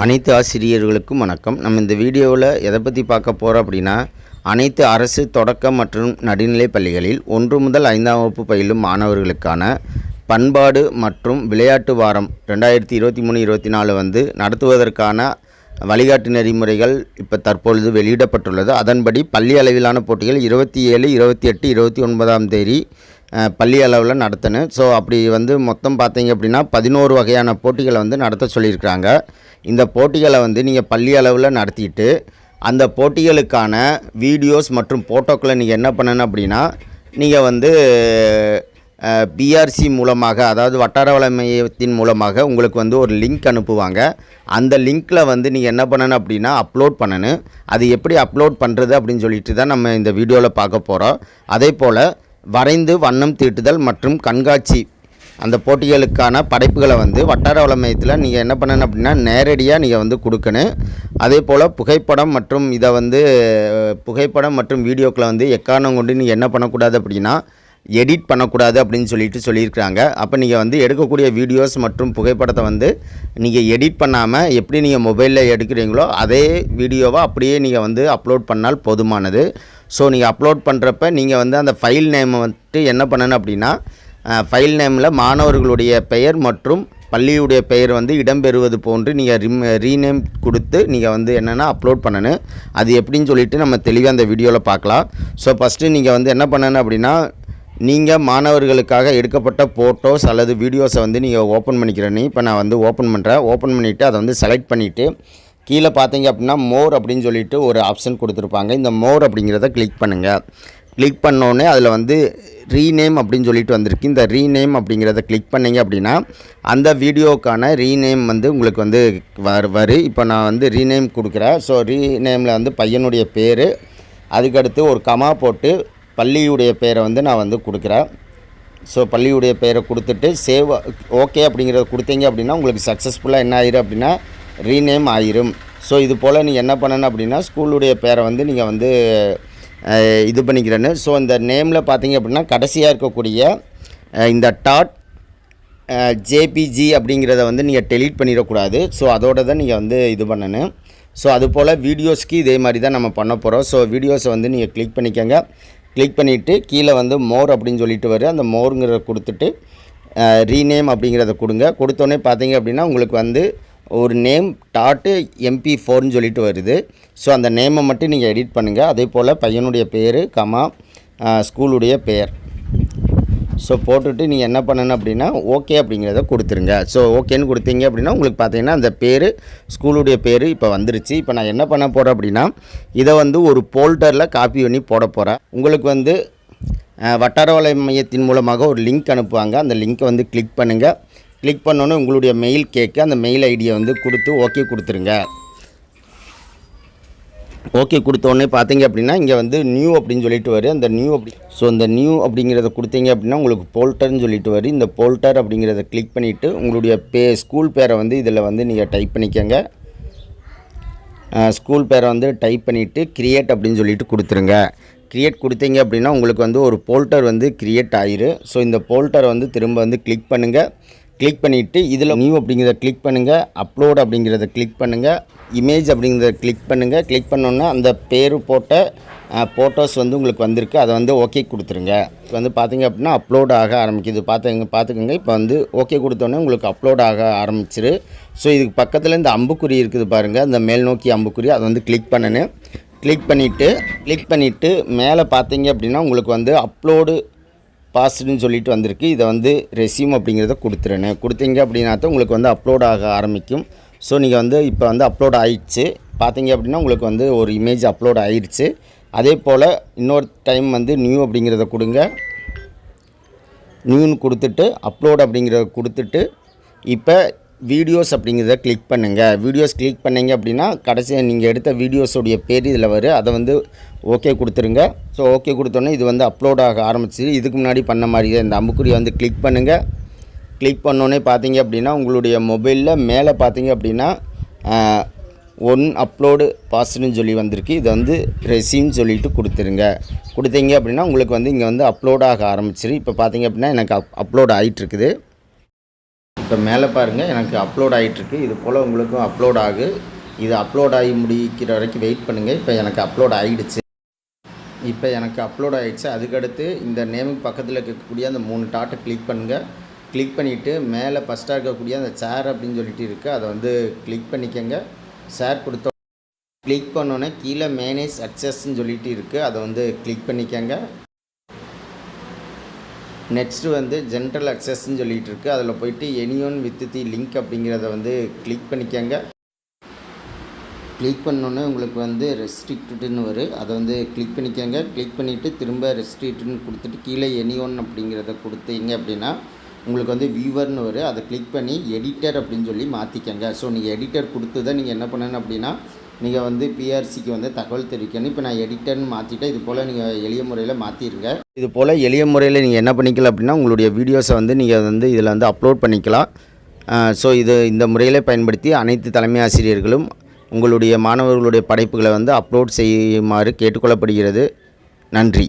அனைத்து ஆசிரியர்களுக்கும் வணக்கம். நம்ம இந்த வீடியோவில் எதை பற்றி பார்க்க போகிறோம் அப்படின்னா அனைத்து அரசு தொடக்க மற்றும் நடுநிலைப் பள்ளிகளில் ஒன்று முதல் ஐந்தாம் வகுப்பு பயிலும் மாணவர்களுக்கான பண்பாடு மற்றும் விளையாட்டு வாரம் ரெண்டாயிரத்தி இருபத்தி மூணு இருபத்தி நாலு வந்து நடத்துவதற்கான வழிகாட்டு நெறிமுறைகள் இப்போ தற்பொழுது வெளியிடப்பட்டுள்ளது. அதன்படி பள்ளி அளவிலான போட்டிகள் இருபத்தி ஏழு இருபத்தி எட்டு இருபத்தி ஒன்பதாம் தேதி பள்ளி அளவில் நடத்தணும் ஸோ அப்படி வந்து மொத்தம் பார்த்தீங்க அப்படின்னா பதினோரு வகையான போட்டிகளை வந்து நடத்த சொல்லியிருக்கிறாங்க. இந்த போட்டிகளை வந்து நீங்கள் பள்ளி அளவில் நடத்திட்டு அந்த போட்டிகளுக்கான வீடியோஸ் மற்றும் ஃபோட்டோக்களை நீங்கள் என்ன பண்ணணும் அப்படின்னா நீங்கள் வந்து பிஆர்சி மூலமாக அதாவது வட்டார வள மையத்தின் மூலமாக உங்களுக்கு வந்து ஒரு லிங்க் அனுப்புவாங்க. அந்த லிங்க்கில் வந்து நீங்கள் என்ன பண்ணணும் அப்படின்னா அப்லோட் பண்ணணும். அது எப்படி அப்லோட் பண்ணுறது அப்படின்னு சொல்லிட்டு தான் நம்ம இந்த வீடியோவில் பார்க்க போகிறோம் அதே போல் வரைந்து வண்ணம் தீட்டுதல் மற்றும் கண்காட்சி. அந்த போட்டிகளுக்கான படைப்புகளை வந்து வட்டார வள மையத்தில் நீங்கள் என்ன பண்ணணும் அப்படின்னா நேரடியாக நீங்கள் வந்து கொடுக்கணும். அதே போல் புகைப்படம் மற்றும் இதை வந்து புகைப்படம் மற்றும் வீடியோக்களை வந்து எக்காரணம் கொண்டு நீங்கள் என்ன பண்ணக்கூடாது அப்படின்னா எடிட் பண்ணக்கூடாது அப்படின்னு சொல்லிட்டு சொல்லியிருக்கிறாங்க. அப்போ நீங்கள் வந்து எடுக்கக்கூடிய வீடியோஸ் மற்றும் புகைப்படத்தை வந்து நீங்கள் எடிட் பண்ணாமல் எப்படி நீங்கள் மொபைலில் எடுக்கிறீங்களோ அதே வீடியோவை அப்படியே நீங்கள் வந்து அப்லோட் பண்ணால் போதுமானது. ஸோ நீங்கள் அப்லோட் பண்ணுறப்ப நீங்கள் வந்து அந்த ஃபைல் நேமை வந்துட்டு என்ன பண்ணணும் அப்படின்னா ஃபைல் நேமில் மாணவர்களுடைய பெயர் மற்றும் பள்ளியுடைய பெயர் வந்து இடம்பெறுவது போன்று நீங்கள் ரிம் ரீநேம் கொடுத்து நீங்கள் வந்து என்னென்னா அப்லோட் பண்ணணும். அது எப்படின்னு சொல்லிட்டு நம்ம தெளிவாக அந்த வீடியோவில் பார்க்கலாம். ஸோ ஃபஸ்ட்டு நீங்கள் வந்து என்ன பண்ணணும் அப்படின்னா நீங்கள் மாணவர்களுக்காக எடுக்கப்பட்ட ஃபோட்டோஸ் அல்லது வீடியோஸை வந்து நீங்கள் ஓப்பன் பண்ணிக்கிறேன்னு இப்போ நான் வந்து ஓப்பன் பண்ணுறேன் ஓப்பன் பண்ணிவிட்டு அதை வந்து செலக்ட் பண்ணிவிட்டு கீழே பார்த்தீங்க அப்படின்னா மோர் அப்படின்னு சொல்லிட்டு ஒரு ஆப்ஷன் கொடுத்துருப்பாங்க. இந்த மோர் அப்படிங்கிறத கிளிக் பண்ணுங்கள் கிளிக் பண்ணோடனே அதில் வந்து ரீநேம் அப்படின்னு சொல்லிட்டு வந்திருக்கு. இந்த ரீநேம் அப்படிங்கிறத கிளிக் பண்ணீங்க அப்படின்னா அந்த வீடியோக்கான ரீநேம் வந்து உங்களுக்கு வந்து வரு. வரும் இப்போ நான் வந்து ரீநேம் கொடுக்குறேன். ஸோ ரீநேமில் வந்து பையனுடைய பேர். அதுக்கடுத்து ஒரு கமா போட்டு பள்ளியுடைய பேரை வந்து நான் வந்து கொடுக்குறேன். ஸோ பள்ளியுடைய பெயரை கொடுத்துட்டு சேவ் ஓகே அப்படிங்கிறத கொடுத்தீங்க அப்படின்னா உங்களுக்கு சக்ஸஸ்ஃபுல்லாக என்ன ஆயிரும் அப்படின்னா ரீநேம் ஆயிரும். ஸோ இது போல் நீங்கள் என்ன பண்ணணும் அப்படின்னா ஸ்கூலுடைய பேரை வந்து நீங்கள் வந்து இது பண்ணிக்கிறேன்னு. ஸோ இந்த நேமில் பார்த்தீங்க அப்படின்னா கடைசியாக இருக்கக்கூடிய இந்த டாட் ஜேபிஜி அப்படிங்கிறத வந்து நீங்கள் டெலீட் பண்ணிடக்கூடாது. ஸோ அதோட தான் நீங்கள் வந்து இது பண்ணணும். ஸோ அது போல் வீடியோஸ்க்கு இதே மாதிரி தான் நம்ம பண்ண போகிறோம் ஸோ வீடியோஸை வந்து நீங்கள் கிளிக் பண்ணிக்கோங்க. கிளிக் பண்ணிவிட்டு கீழே வந்து மோர் அப்படின்னு சொல்லிட்டு வரும். அந்த மோருங்கிறத கொடுத்துட்டு ரீநேம் அப்படிங்கிறத கொடுங்க. கொடுத்தோன்னே பார்த்தீங்க அப்படின்னா உங்களுக்கு வந்து ஒரு நேம் டாட்டு எம்பி ஃபோர்னு சொல்லிட்டு வருது. ஸோ அந்த நேமை மட்டும் நீங்கள் எடிட் பண்ணுங்கள் அதே போல் பையனுடைய பேர் கமா ஸ்கூலுடைய பெயர். ஸோ போட்டுட்டு நீங்கள் என்ன பண்ணணும் அப்படின்னா ஓகே அப்படிங்கிறத கொடுத்துருங்க. ஸோ ஓகேன்னு கொடுத்தீங்க அப்படின்னா உங்களுக்கு பார்த்தீங்கன்னா அந்த பேர் ஸ்கூலுடைய பேர் இப்போ வந்துருச்சு. இப்போ நான் என்ன பண்ண போகிறேன் அப்படின்னா இதை வந்து ஒரு போல்டரில் காப்பி பண்ணி போட போகிறேன் உங்களுக்கு வந்து வட்டார வலை மையத்தின் மூலமாக ஒரு லிங்க் அனுப்புவாங்க. அந்த லிங்க்கை வந்து கிளிக் பண்ணுங்கள் கிளிக் பண்ணோன்னே உங்களுடைய மெயில் கேட்க அந்த மெயில் ஐடியை வந்து கொடுத்து ஓகே கொடுத்துருங்க. ஓகே கொடுத்தோடனே பார்த்தீங்க அப்படின்னா இங்கே வந்து நியூ அப்படின்னு சொல்லிட்டு வரும் அந்த நியூ அப்படி ஸோ இந்த நியூ அப்படிங்கிறத கொடுத்தீங்க அப்படின்னா உங்களுக்கு போல்டர்னு சொல்லிட்டு வரும் இந்த போல்டர் அப்படிங்கிறத கிளிக் பண்ணிவிட்டு உங்களுடைய பே ஸ்கூல் பேரை வந்து இதில் வந்து நீங்கள் டைப் பண்ணிக்கோங்க. ஸ்கூல் பேரை வந்து டைப் பண்ணிவிட்டு க்ரியேட் அப்படின்னு சொல்லிட்டு கொடுத்துருங்க. க்ரியேட் கொடுத்தீங்க அப்படின்னா உங்களுக்கு வந்து ஒரு போல்டர் வந்து க்ரியேட் ஆயிரு. ஸோ இந்த போல்டரை வந்து திரும்ப வந்து கிளிக் பண்ணுங்கள் கிளிக் பண்ணிவிட்டு இதில் நியூ அப்படிங்கிறத கிளிக் பண்ணுங்கள் அப்லோட் அப்படிங்கிறத கிளிக் பண்ணுங்கள் இமேஜ் அப்படிங்கிறத கிளிக் பண்ணுங்கள் கிளிக் பண்ணோன்னே அந்த பேர் போட்ட ஃபோட்டோஸ் வந்து உங்களுக்கு வந்திருக்கு. அதை வந்து ஓகே கொடுத்துருங்க. இப்போ வந்து பார்த்தீங்க அப்படின்னா அப்லோட் ஆக ஆரம்பிக்குது. பார்த்துங்க பார்த்துக்கோங்க இப்போ வந்து ஓகே கொடுத்தோன்னே உங்களுக்கு அப்லோட் ஆக ஆரம்பிச்சிரு. ஸோ இதுக்கு பக்கத்தில் இந்த அம்புக்குறி இருக்குது பாருங்கள் அந்த மேல் நோக்கி அம்புக்குறி. அதை வந்து கிளிக் பண்ணணும் கிளிக் பண்ணிவிட்டு கிளிக் பண்ணிவிட்டு மேலே பார்த்தீங்க அப்படின்னா உங்களுக்கு வந்து அப்லோடு பாஸ்டுன்னு சொல்லிட்டு வந்திருக்கு. இதை வந்து ரெசியூம் அப்படிங்கிறத கொடுத்துருனேன் கொடுத்தீங்க அப்படின்னா தான் உங்களுக்கு வந்து அப்லோட் ஆக ஆரம்பிக்கும். ஸோ நீங்கள் வந்து இப்போ வந்து அப்லோட் ஆயிடுச்சு. பார்த்தீங்க அப்படின்னா உங்களுக்கு வந்து ஒரு இமேஜ் அப்லோட் ஆயிடுச்சு அதே போல் இன்னொரு டைம் வந்து நியூ அப்படிங்கிறத கொடுங்க. நியூன்னு கொடுத்துட்டு அப்லோட் அப்படிங்கிறத கொடுத்துட்டு இப்போ வீடியோஸ் அப்படிங்கிறத கிளிக் பண்ணுங்கள் வீடியோஸ் கிளிக் பண்ணிங்க அப்படின்னா கடைசியாக நீங்கள் எடுத்த வீடியோஸோடைய பேர் இதில் வரும் அதை வந்து ஓகே கொடுத்துருங்க. ஸோ ஓகே கொடுத்தோன்னே இது வந்து அப்லோட் ஆக ஆரம்பிச்சு இதுக்கு முன்னாடி பண்ண மாதிரியே இந்த அம்புக்குறியை வந்து கிளிக் பண்ணுங்கள் கிளிக் பண்ணோன்னே பார்த்தீங்க அப்படின்னா உங்களுடைய மொபைலில் மேலே பார்த்தீங்க அப்படின்னா ஒன் அப்லோடு பாஸ்டுன்னு சொல்லி வந்திருக்கு. இதை வந்து ரெசின்னு சொல்லிட்டு கொடுத்துருங்க. கொடுத்தீங்க அப்படின்னா உங்களுக்கு வந்து இங்கே வந்து அப்லோட் ஆக ஆரம்பிச்சிரு. இப்போ பார்த்தீங்க அப்படின்னா எனக்கு அப் அப்லோட் ஆகிட்டுருக்குது இப்போ மேலே பாருங்கள் எனக்கு அப்லோட் ஆகிட்டுருக்கு இது போல் உங்களுக்கும் அப்லோட் ஆகு. இது அப்லோட் ஆகி முடிக்கிற வரைக்கும் வெயிட் பண்ணுங்கள் இப்போ எனக்கு அப்லோட் ஆகிடுச்சு இப்போ எனக்கு அப்லோட் ஆகிடுச்சு அதுக்கடுத்து இந்த நேமுக்கு பக்கத்தில் இருக்கக்கூடிய அந்த மூணு டாட்டை கிளிக் பண்ணுங்கள் கிளிக் பண்ணிவிட்டு மேலே ஃபஸ்ட்டாக இருக்கக்கூடிய அந்த சேர் அப்படின்னு சொல்லிட்டு இருக்குது அதை வந்து கிளிக் பண்ணிக்கோங்க. சேர் கொடுத்த கிளிக் பண்ணோன்னே கீழே மேனேஜ் அக்சஸ்ன்னு சொல்லிட்டு இருக்குது அதை வந்து கிளிக் பண்ணிக்கோங்க. நெக்ஸ்ட்டு வந்து ஜென்ரல் அக்சஸ்ன்னு சொல்லிகிட்டு இருக்கு அதில் போயிட்டு எனியோன் வித் தி லிங்க் அப்படிங்கிறத வந்து கிளிக் பண்ணிக்கோங்க. கிளிக் பண்ணோன்னே உங்களுக்கு வந்து ரெஸ்ட்ரிக்டட்னு வரும். அதை வந்து கிளிக் பண்ணிக்கோங்க. கிளிக் பண்ணிவிட்டு திரும்ப ரெஸ்ட்ரிக்டுன்னு கொடுத்துட்டு கீழே எனியோன் அப்படிங்கிறத கொடுத்தீங்க அப்படின்னா உங்களுக்கு வந்து வியூவர்னு வரும். அதை கிளிக் பண்ணி எடிட்டர் அப்படின்னு சொல்லி மாற்றிக்கங்க ஸோ நீங்கள் எடிட்டர் கொடுத்து தான் நீங்கள் என்ன பண்ணணும் அப்படின்னா நீங்கள் வந்து பிஆர்சிக்கு வந்து தகவல் தெரிவிக்கணும். இப்போ நான் எடிட்டர்னு மாற்றிட்டேன் இது போல் நீங்கள் எளிய முறையில் மாற்றிடுங்க இது போல் எளிய முறையில் நீங்கள் என்ன பண்ணிக்கலாம் அப்படின்னா உங்களுடைய வீடியோஸை வந்து நீங்கள் வந்து இதில் வந்து அப்லோட் பண்ணிக்கலாம். ஸோ இது இந்த முறையிலே பயன்படுத்தி அனைத்து தலைமை ஆசிரியர்களும் உங்களுடைய மாணவர்களுடைய படைப்புகளை வந்து அப்லோட் செய்யுமாறு கேட்டுக்கொள்ளப்படுகிறது. நன்றி.